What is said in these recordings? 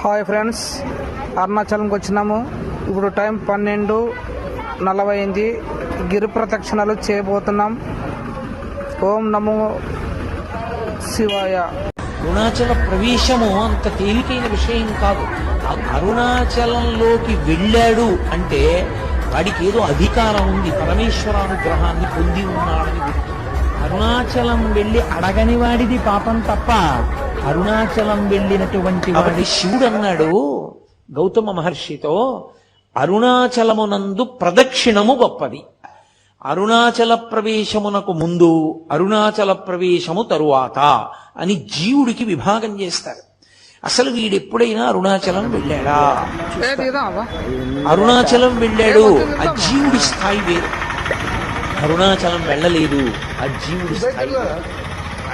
Hi friends అరుణాచలంకి వచ్చినాము. ఇప్పుడు time పన్నెండు నలభై అయింది గిరి ప్రదక్షిణలు చేయబోతున్నాం. ఓం నమో శివాయ. అరుణాచల ప్రవేశము అంత తేలికైన విషయం కాదు. ఆ అరుణాచలంలోకి వెళ్ళాడు అంటే వాడికి ఏదో అధికారం ఉంది. పరమేశ్వరానుగ్రహాన్ని పొంది ఉన్నాడని అరుణాచలం వెళ్ళి అడగని వాడిది పాపం తప్ప అరుణాచలం వెళ్ళినటువంటి వాడి. శివుడు అన్నాడు గౌతమ మహర్షితో అరుణాచలమునందు ప్రదక్షిణము గొప్పది. అరుణాచల ప్రవేశమునకు ముందు అరుణాచల ప్రవేశము తరువాత అని జీవుడికి విభాగం చేస్తారు. అసలు వీడెప్పుడైనా అరుణాచలం వెళ్ళాడా. అరుణాచలం వెళ్ళాడు ఆ జీవుడి స్థాయి వేరు. అరుణాచలం వెళ్ళలేదు ఆ జీవుడి స్థాయి వేరు.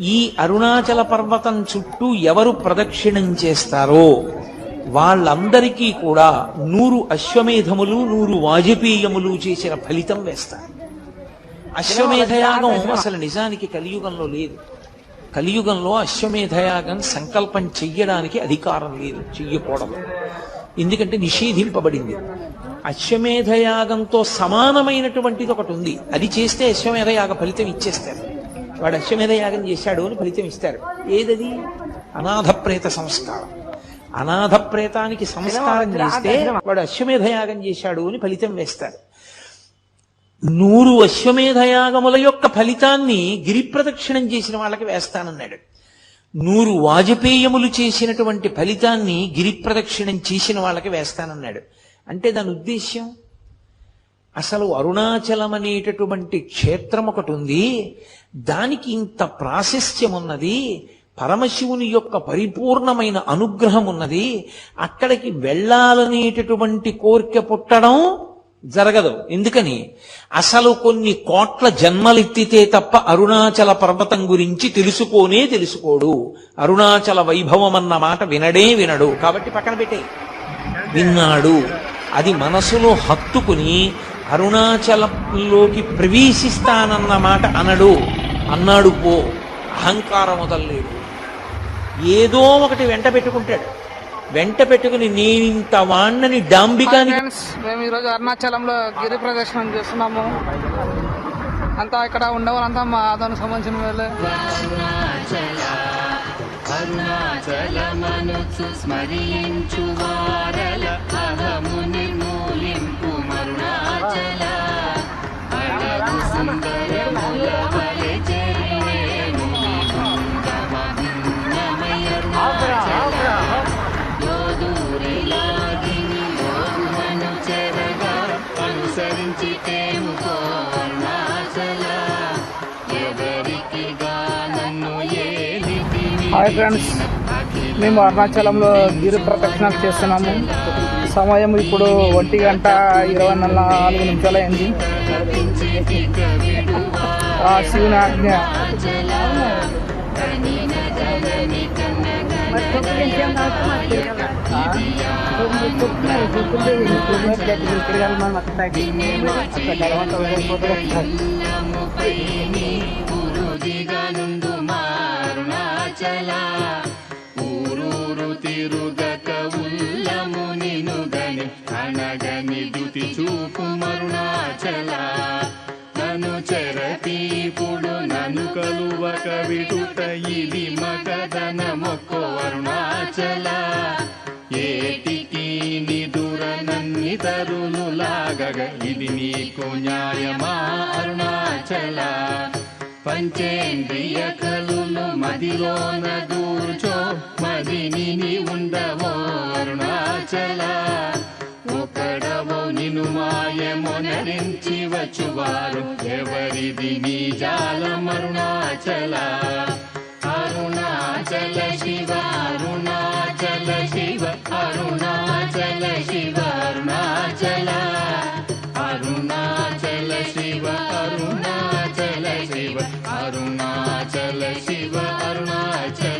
ఈ అరుణాచల పర్వతం చుట్టూ ఎవరు ప్రదక్షిణం చేస్తారో వాళ్ళందరికీ కూడా నూరు అశ్వమేధములు నూరు వాజపేయములు చేసిన ఫలితం వేస్తారు. అశ్వమేధయాగం అసలు నిజానికి కలియుగంలో లేదు. కలియుగంలో అశ్వమేధయాగం సంకల్పం చెయ్యడానికి అధికారం లేదు చెయ్యకూడదు. ఎందుకంటే నిషేధింపబడింది. అశ్వమేధయాగంతో సమానమైనటువంటిది ఒకటి ఉంది. అది చేస్తే అశ్వమేధయాగ ఫలితం ఇచ్చేస్తారు. వాడు అశ్వమేధయాగం చేశాడు అని ఫలితం ఇస్తారు. ఏదది? అనాథ ప్రేత సంస్కారం అనాథ ప్రేతానికి సంస్కారం చేస్తే వాడు అశ్వమేధయాగం చేశాడు అని ఫలితం వేస్తారు. నూరు అశ్వమేధయాగముల యొక్క ఫలితాన్ని గిరి ప్రదక్షిణం చేసిన వాళ్ళకి వేస్తానన్నాడు. నూరు వాజపేయములు చేసినటువంటి ఫలితాన్ని గిరి ప్రదక్షిణం చేసిన వాళ్ళకి వేస్తానన్నాడు. అంటే దాని ఉద్దేశ్యం? అసలు అరుణాచలం అనేటటువంటి క్షేత్రం ఒకటి ఉంది. దానికి ఇంత ప్రాశస్త్యం ఉన్నది. పరమశివుని యొక్క పరిపూర్ణమైన అనుగ్రహం ఉన్నది. అక్కడికి వెళ్ళాలనేటటువంటి కోరిక పుట్టడం జరగదు. ఎందుకని? అసలు కొన్ని కోట్ల జన్మలెత్తితే తప్ప అరుణాచల పర్వతం గురించి తెలుసుకోనే తెలుసుకోడు. అరుణాచల వైభవం అన్న మాట వినడే వినడు. కాబట్టి పక్కన పెట్టే విన్నాడు. అది మనసులో హత్తుకుని అరుణాచలంలోకి ప్రవేశిస్తానన్న మాట అనడు. అన్నాడు పో అహంకారం వదలలేడు ఏదో ఒకటి వెంట పెట్టుకుంటాడు. వెంట పెట్టుకుని నేనింత వాణ్ణని డాంబికానికి ఫ్రెండ్స్ మేము ఈరోజు అరుణాచలంలో గిరి ప్రదక్షిణం చేస్తున్నాము. అంతా ఇక్కడ ఉండేవాళ్ళంతా మా ఆదానికి సంబంధించిన వాళ్ళే. అరుణాచలమనుచు స్మరించు వారల అహము హాయ్ ఫ్రెండ్స్ మేము అరుణాచలంలో గిరి ప్రదక్షిణ చేస్తున్నాము. సమయం ఇప్పుడు ఒంటి గంట ఇరవై నాలుగు నిమిషాలు అయింది. ఆ శివుని ఆజ్ఞ. గురుదిగనుందు ఊరూరు తిరుగక నగని దుతి చూపు మరుణాచల. నను చెరపీపుడు నన్ను కలువక విడుట ఇది మగదన మొక్కో అరుణాచల. ఏటికి నిదుర నన్ని తరులు లాగగ ఇది నీకు న్యాయమా అరుణాచల. పంచేంద్రియ కలులు మదిలోన దూర్చో మదిని ఉండవో అరుణాచల. ఒకడవో మాయమునరించి వచ్చువారు. ఎవరిది నీ జాలం అరుణాచల అరుణాచల శివ అరుణాచల శివ అరుణాచల శివ అరుణాచల. అరుణాచల శివ అరుణాచల శివ అరుణాచల శివ అరుణాచల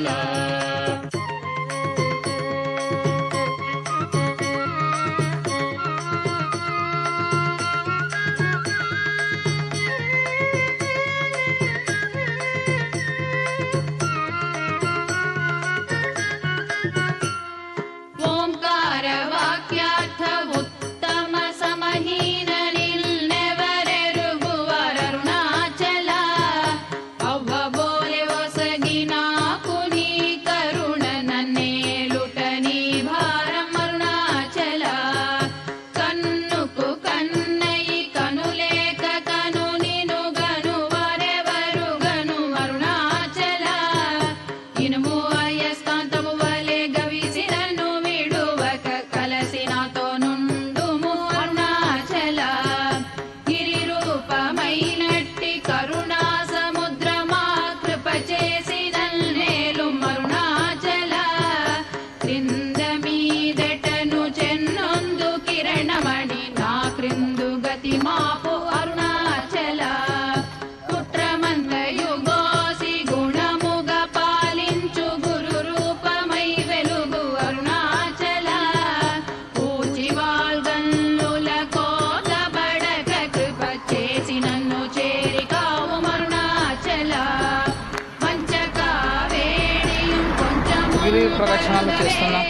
చేస్తున్నాం.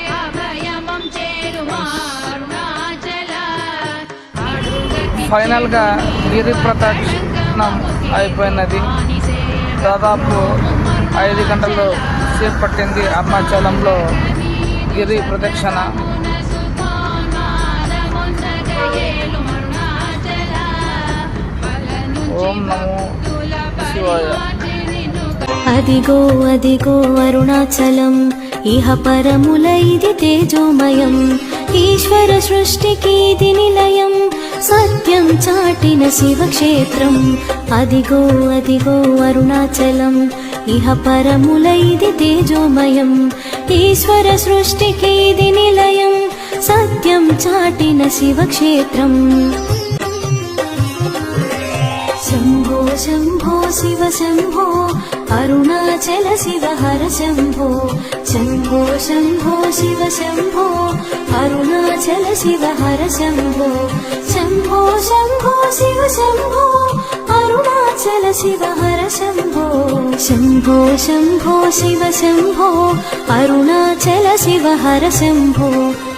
ఫైనల్గా గిరి ప్రదక్షిణం అయిపోయినది. దాదాపు ఐదు గంటలు సేపు పట్టింది అరుణాచలంలో గిరి ప్రదక్షిణ. ఓం నమో శివాయ. అదిగో అదిగో అరుణాచలం ఇహ పరముల ఇది తేజోమయం. ఈశ్వర సృష్టికి ఇది నిలయం. సత్యం చాటిన శివక్షేత్రం. అదిగో అదిగో అరుణాచలం. ఇహ పరముల ఇది తేజోమయం. ఈశ్వర సృష్టికి ఇది నిలయం. సత్యం చాటిన శివక్షేత్రం. శంభో శంభో శివ శంభో. అరుణాచల శివ హర శంభో శంభో శంభో శివ శంభో అరుణాచల శివ హర శంభో శంభో శంభో శివ శంభో అరుణాచల శివ హర శంభో శంభో శంభో శివ శంభో అరుణాచల శివ హర శంభో.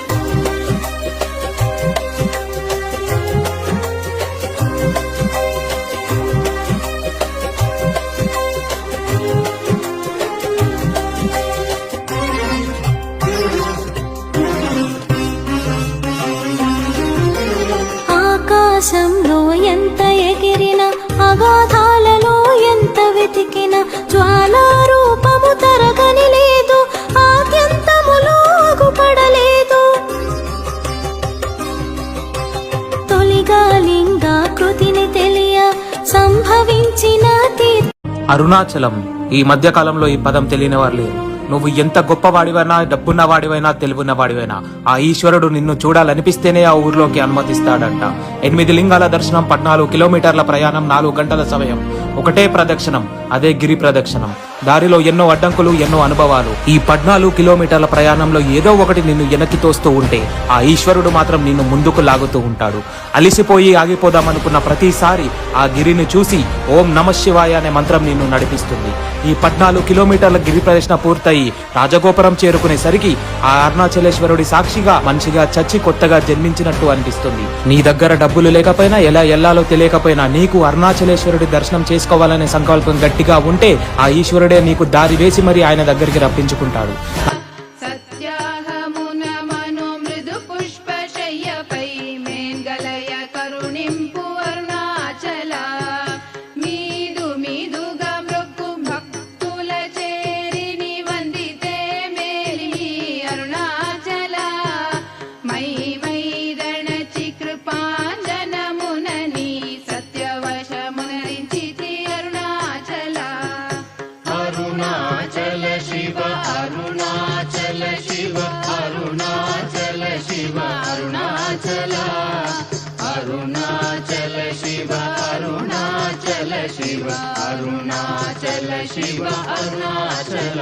గాథాలలో ఎంత వెతికిన జ్వాలారూపము తరగని లేదు ఆద్యంతములో పడలేదు. తొలిగా లింగాకృతిని తెలియ సంభవించిన అరుణాచలం ఈ మధ్యకాలంలో ఈ పదం తెలియని వారు లేరు. నువ్వు ఎంత గొప్పవాడివైనా డబ్బున్న వాడివైనా తెలివిన వాడివైనా ఆ ఈశ్వరుడు నిన్ను చూడాలనిపిస్తేనే ఆ ఊర్లోకి అనుమతిస్తాడంట. ఎనిమిది లింగాల దర్శనం పద్నాలుగు కిలోమీటర్ల ప్రయాణం నాలుగు గంటల సమయం. ఒకటే ప్రదక్షిణం అదే గిరి ప్రదక్షిణం. దారిలో ఎన్నో అడ్డంకులు ఎన్నో అనుభవాలు. ఈ పద్నాలుగు కిలోమీటర్ల ప్రయాణంలో ఏదో ఒకటి నిన్ను వెనక్కి తోస్తూ ఉంటే ఆ ఈశ్వరుడు మాత్రం నిన్ను ముందుకు లాగుతూ ఉంటాడు. అలిసిపోయి ఆగిపోదామనుకున్న ప్రతిసారి ఆ గిరిని చూసి ఓం నమ శివాయ అనే మంత్రం నిన్ను నడిపిస్తుంది. ఈ పద్నాలుగు కిలోమీటర్ల గిరి ప్రదర్శన పూర్తయి రాజగోపురం చేరుకునేసరికి ఆ అరుణాచలేశ్వరుడి సాక్షిగా మనిషిగా చచ్చి కొత్తగా జన్మించినట్టు అనిపిస్తుంది. నీ దగ్గర డబ్బులు లేకపోయినా ఎలా ఎల్లాలో తెలియకపోయినా నీకు అరుణాచలేశ్వరుడి దర్శనం చేసుకోవాలనే సంకల్పం గట్టిగా ఉంటే ఆ ఈశ్వరుడే నీకు దారి వేసి మరి ఆయన దగ్గరికి రప్పించుకుంటాడు. అరుణాచల శివ అరుణాచల శివ అరుణాచల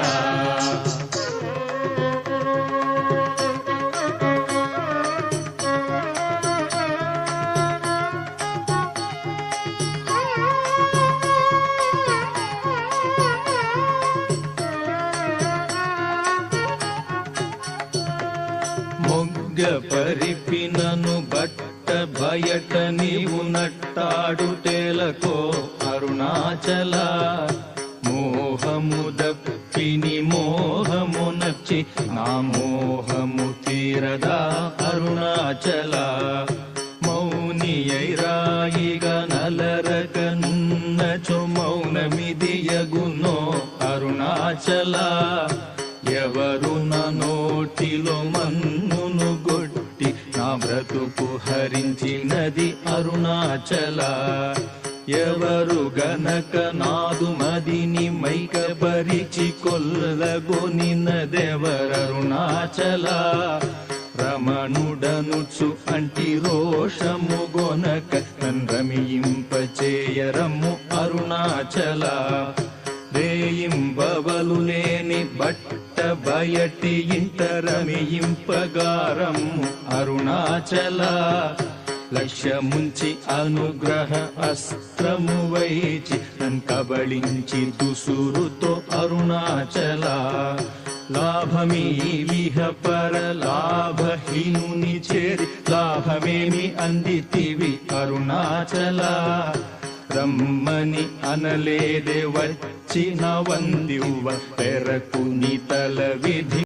మొగ్గ పరిపినను బట్ట బయట నీవు నట్టాడు తేలకో అరుణాచల. మోహము దప్పిని మోహము నచ్చి నా మోహము తీరదా అరుణాచల. మౌనియైరాయిగ నలరకన్నచు మౌనమిదియగునో అరుణాచల. ఎవరు నోటిలో మన్ బ్రతుకు హరించినది అరుణాచల. ఎవరు గనక నాదు మదిని మైకపరిచి కొల్లగొనినదెవరరుణాచల రమణుడనుచు అంటి రోషము గొనక రమియింపచేయరము అరుణాచల. రేయింబవలు లేని బట్ బయటి ఇంటరమియింపగారము అరుణాచల లక్ష్యముంచి అనుగ్రహ అస్త్రము వైచి కబళించి దుసురుతో అరుణాచల. లాభమీ విహ పర లాభహీనుని చేరి లాభమేమి అందితివి అరుణాచల. రమ్మని అనలేదే వచ్చిన వందివ్వ పెరకుని తల విధి